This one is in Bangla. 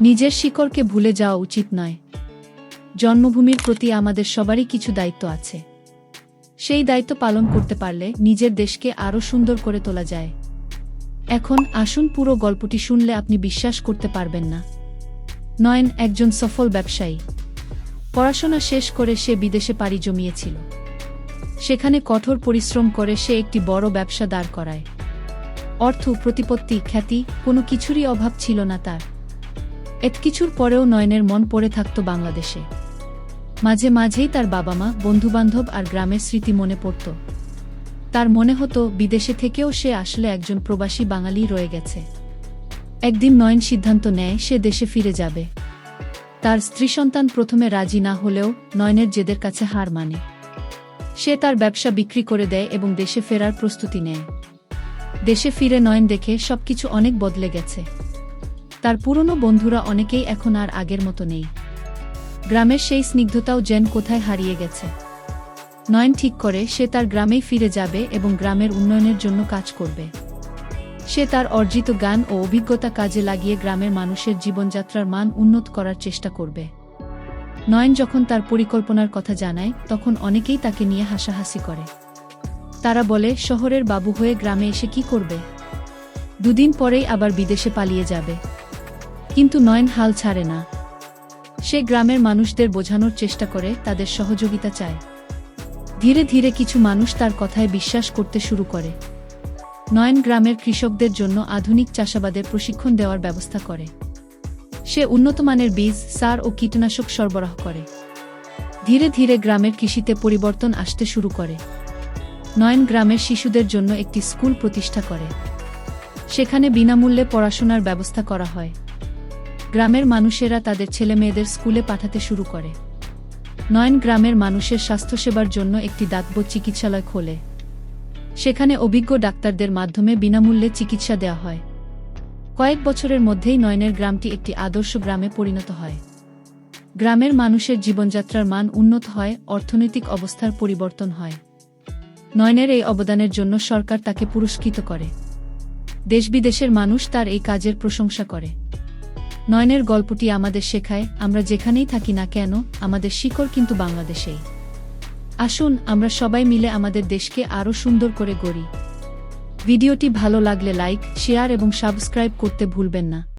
নিজের শিকড়কে ভুলে যাওয়া উচিত নয়। জন্মভূমির প্রতি আমাদের সবারই কিছু দায়িত্ব আছে। সেই দায়িত্ব পালন করতে পারলে নিজের দেশকে আরও সুন্দর করে তোলা যায়। এখন আসুন পুরো গল্পটি শুনলে আপনি বিশ্বাস করতে পারবেন না। নয়ন একজন সফল ব্যবসায়ী। পড়াশোনা শেষ করে সে বিদেশে পাড়ি জমিয়েছিল। সেখানে কঠোর পরিশ্রম করে সে একটি বড় ব্যবসা দাঁড় করায়। অর্থ, প্রতিপত্তি, খ্যাতি কোনো কিছুরই অভাব ছিল না তার। এত কিছুর পরেও নয়নের মন পড়ে থাকত বাংলাদেশে। মাঝে মাঝেই তার বাবা মা বন্ধুবান্ধব আর গ্রামের স্মৃতি মনে পড়ত। তার মনে হতো বিদেশে থেকেও সে আসলে একজন প্রবাসী বাঙালি রয়ে গেছে। একদিন নয়ন সিদ্ধান্ত নেয় সে দেশে ফিরে যাবে। তার স্ত্রী সন্তান প্রথমে রাজি না হলেও নয়নের জেদের কাছে হার মানে। সে তার ব্যবসা বিক্রি করে দেয় এবং দেশে ফেরার প্রস্তুতি নেয়। দেশে ফিরে নয়ন দেখে সবকিছু অনেক বদলে গেছে। তার পুরনো বন্ধুরা অনেকেই এখন আর আগের মতো নেই। গ্রামের সেই স্নিগ্ধতাও যেন কোথায় হারিয়ে গেছে। নয়ন ঠিক করে, সে তার গ্রামেই ফিরে যাবে এবং গ্রামের উন্নয়নের জন্য কাজ করবে। সে তার অর্জিত গান ও অভিজ্ঞতা কাজে লাগিয়ে গ্রামের মানুষের জীবনযাত্রার মান উন্নত করার চেষ্টা করবে। নয়ন যখন তার পরিকল্পনার কথা জানায়, তখন অনেকেই তাকে নিয়ে হাসাহাসি করে। তারা বলে, শহরের বাবু হয়ে গ্রামে এসে কি করবে? দুদিন পরেই আবার বিদেশে পালিয়ে যাবে। কিন্তু নয়ন হাল ছাড়ে না। সে গ্রামের মানুষদের বোঝানোর চেষ্টা করে, তাদের সহযোগিতা চায়। ধীরে ধীরে কিছু মানুষ তার কথায় বিশ্বাস করতে শুরু করে। নয়ন গ্রামের কৃষকদের জন্য আধুনিক চাষাবাদের প্রশিক্ষণ দেওয়ার ব্যবস্থা করে। সে উন্নতমানের বীজ, সার ও কীটনাশক সরবরাহ করে। ধীরে ধীরে গ্রামের কৃষিতে পরিবর্তন আসতে শুরু করে। নয়ন গ্রামের শিশুদের জন্য একটি স্কুল প্রতিষ্ঠা করে। সেখানে বিনামূল্যে পড়াশোনার ব্যবস্থা করা হয়। গ্রামের মানুষেরা তাদের ছেলেমেয়েদের স্কুলে পাঠাতে শুরু করে। নয়ন গ্রামের মানুষের স্বাস্থ্যসেবার জন্য একটি দাতব্য চিকিৎসালয় খোলে। সেখানে অভিজ্ঞ ডাক্তারদের মাধ্যমে বিনামূল্যে চিকিৎসা দেওয়া হয়। কয়েক বছরের মধ্যেই নয়নের গ্রামটি একটি আদর্শ গ্রামে পরিণত হয়। গ্রামের মানুষের জীবনযাত্রার মান উন্নত হয়, অর্থনৈতিক অবস্থার পরিবর্তন হয়। নয়নের এই অবদানের জন্য সরকার তাকে পুরস্কৃত করে। দেশ বিদেশের মানুষ তার এই কাজের প্রশংসা করে। নয়নের গল্পটি আমাদের শেখায়, আমরা যেখানেই থাকি না কেন, আমাদের শিকড় কিন্তু বাংলাদেশেই। আসুন, আমরা সবাই মিলে আমাদের দেশকে আরও সুন্দর করে গড়ি। ভিডিওটি ভালো লাগলে লাইক, শেয়ার এবং সাবস্ক্রাইব করতে ভুলবেন না।